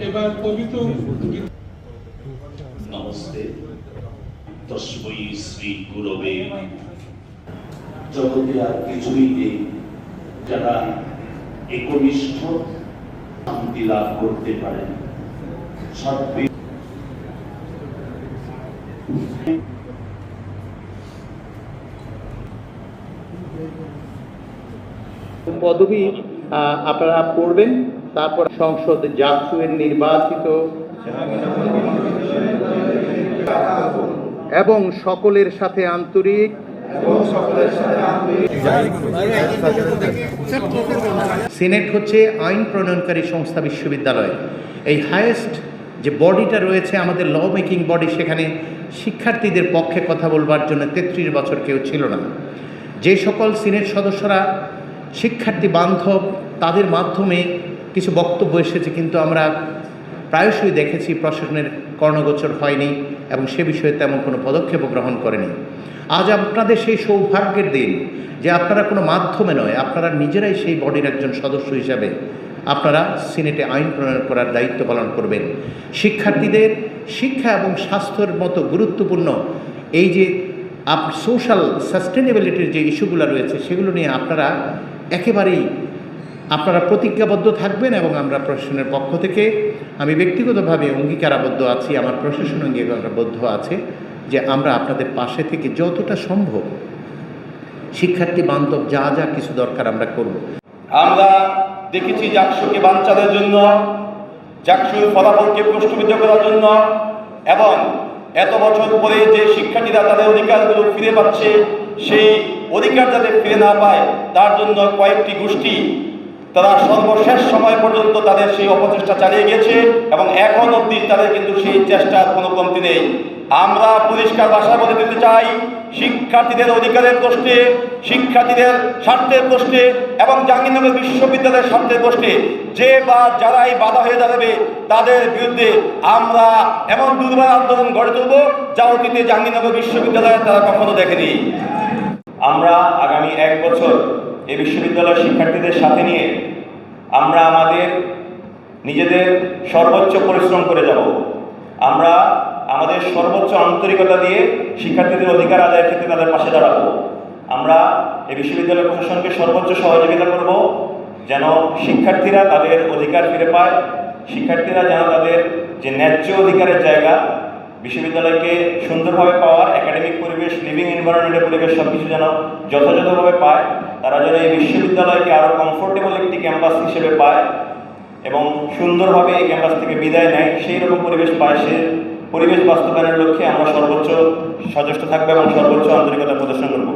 এবার পবিত্র নমস্তে। তস্মৈ শ্রী গুরবে জগতে আর কিছুই নেই। যারা একনিষ্ঠ শান্তি লাভ করতে পারে সর্বে পদবি আহ, আপনারা পড়বেন। তারপর সংসদ জাকসুয়ের নির্বাচিত এবং সকলের সাথে আন্তরিক সিনেট হচ্ছে আইন প্রণয়নকারী সংস্থা বিশ্ববিদ্যালয়। এই হায়েস্ট যে বডিটা রয়েছে আমাদের ল মেকিং বডি সেখানে শিক্ষার্থীদের পক্ষে কথা বলবার জন্য তেত্রিশ বছর কেউ ছিল না। যে সকল সিনেট সদস্যরা শিক্ষার্থী বান্ধব, তাদের মাধ্যমে কিছু বক্তব্য এসেছে, কিন্তু আমরা প্রায়শই দেখেছি প্রশাসনের কর্ণগোচর হয়নি এবং সে বিষয়ে তেমন কোনো পদক্ষেপও গ্রহণ করেনি। আজ আপনাদের সেই সৌভাগ্যের দিন যে আপনারা কোনো মাধ্যমে নয়, আপনারা নিজেরাই সেই বডির একজন সদস্য হিসাবে আপনারা সিনেটে আইন প্রণয়ন করার দায়িত্ব পালন করবেন। শিক্ষার্থীদের শিক্ষা এবং স্বাস্থ্যের মতো গুরুত্বপূর্ণ এই যে আপ সোশ্যাল সাস্টেনেবিলিটির যে ইস্যুগুলো রয়েছে, সেগুলো নিয়ে আপনারা একেবারেই আপনারা প্রতিজ্ঞাবদ্ধ থাকবেন এবং আমরা প্রশাসনের পক্ষ থেকে আমি ব্যক্তিগতভাবে অঙ্গীকারাবদ্ধ আছি, আমার প্রশাসন অঙ্গীকারাবদ্ধ আছে যে আমরা আপনাদের পাশে থেকে যতটা সম্ভব শিক্ষার্থী বান্ধব যা যা কিছু দরকার আমরা করব। আমরা দেখেছি জাকসুকে বাঞ্চাদের জন্য, জাকসুর ফলাফলকে প্রশ্নবিদ্ধ করার জন্য এবং এত বছর পরে যে শিক্ষার্থীরা তাদের অধিকারগুলো ফিরে পাচ্ছে, সেই অধিকার যাতে ফিরে না পায়, তার জন্য কয়েকটি গোষ্ঠী তারা সর্বশেষ সময় পর্যন্ত তাদের সেই অপচেষ্টা চালিয়ে গেছে এবং এখন অবধি তাদের কিন্তু সেই চেষ্টার কোনো কমতি নেই। আমরা পরিষ্কার ভাষায় বলে দিতে চাই, শিক্ষার্থীদের অধিকারের প্রশ্নে, শিক্ষার্থীদের স্বার্থের প্রশ্নে এবং জাহাঙ্গীরনগর বিশ্ববিদ্যালয়ের স্বার্থের প্রশ্নে যে বা যারাই বাধা হয়ে দাঁড়াবে, তাদের বিরুদ্ধে আমরা এমন দুর্বার আন্দোলন গড়ে তুলব যা অতীতে জাহাঙ্গীরনগর বিশ্ববিদ্যালয়ে তারা কখনো দেখেনি। আমরা আগামী এক বছর এই বিশ্ববিদ্যালয়ের শিক্ষার্থীদের সাথে নিয়ে আমরা আমাদের নিজেদের সর্বোচ্চ পরিশ্রম করে যাব। আমরা আমাদের সর্বোচ্চ আন্তরিকতা দিয়ে শিক্ষার্থীদের অধিকার আদায়ের ক্ষেত্রে তাদের পাশে দাঁড়াবো। আমরা এই বিশ্ববিদ্যালয় প্রশাসনকে সর্বোচ্চ সহযোগিতা করব যেন শিক্ষার্থীরা তাদের অধিকার ফিরে পায়, শিক্ষার্থীরা যেন তাদের যে ন্যায্য অধিকারের জায়গা বিশ্ববিদ্যালয়কে সুন্দরভাবে পাওয়ার একাডেমিক পরিবেশ লিভিং এনভায়রনমেন্টের পরিবেশ সব কিছু যেন যথাযথভাবে পায়। তারা যেন এই বিশ্ববিদ্যালয়কে আরও কমফোর্টেবল একটি ক্যাম্পাস হিসেবে পায় এবং সুন্দরভাবে এই ক্যাম্পাস থেকে বিদায় নেয়, সেই রকম পরিবেশ পায় সে। পরিবেশ বাস্তবায়নের লক্ষ্যে আমরা সর্বোচ্চ সচেষ্ট থাকব এবং সর্বোচ্চ আন্তরিকতা প্রদর্শন করব।